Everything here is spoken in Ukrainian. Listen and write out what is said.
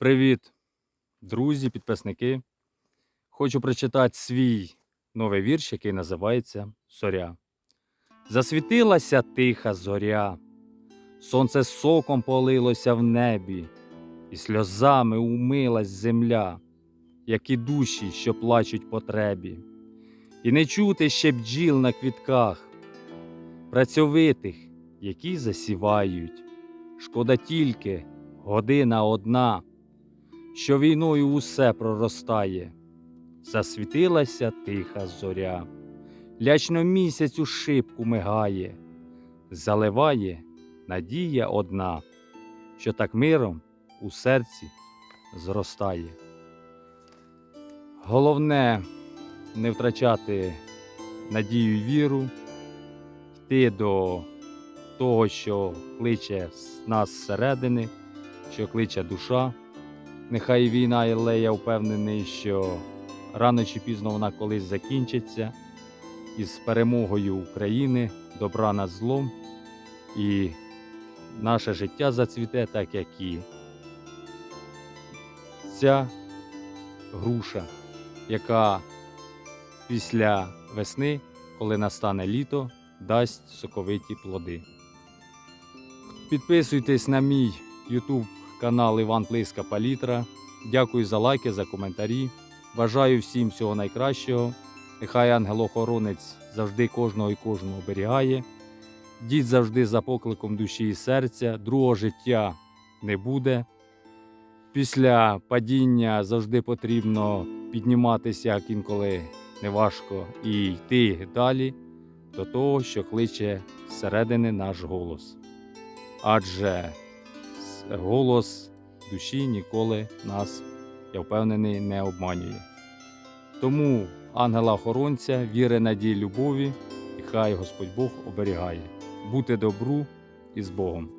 Привіт, друзі, підписники. Хочу прочитати свій новий вірш, який називається Зоря. Засвітилася тиха зоря, сонце соком полилося в небі, і сльозами умилась земля, як і душі, що плачуть потребі, і не чути ще бджіл на квітках, працьовитих, які засівають. Шкода тільки година одна що війною усе проростає. Засвітилася тиха зоря, лячно місяць у шибку мигає, заливає надія одна, що так миром у серці зростає. Головне не втрачати надію й віру, йти до того, що кличе нас зсередини, що кличе душа. Нехай війна, але я впевнений, що рано чи пізно вона колись закінчиться із перемогою України, добра над злом, і наше життя зацвіте, так як і ця груша, яка після весни, коли настане літо, дасть соковиті плоди. Підписуйтесь на мій YouTube канал Іван Плиска Палітра. Дякую за лайки, за коментарі. Бажаю всім всього найкращого. Нехай ангел-охоронець завжди кожного і кожного оберігає. Дід завжди за покликом душі і серця. Другого життя не буде. Після падіння завжди потрібно підніматися, як інколи неважко, і йти далі до того, що кличе зсередини наш голос. Адже голос душі ніколи нас, я впевнений, не обманює. Тому ангела-охоронця, віри, надії, любові, і хай Господь Бог оберігає. Бути добру і з Богом.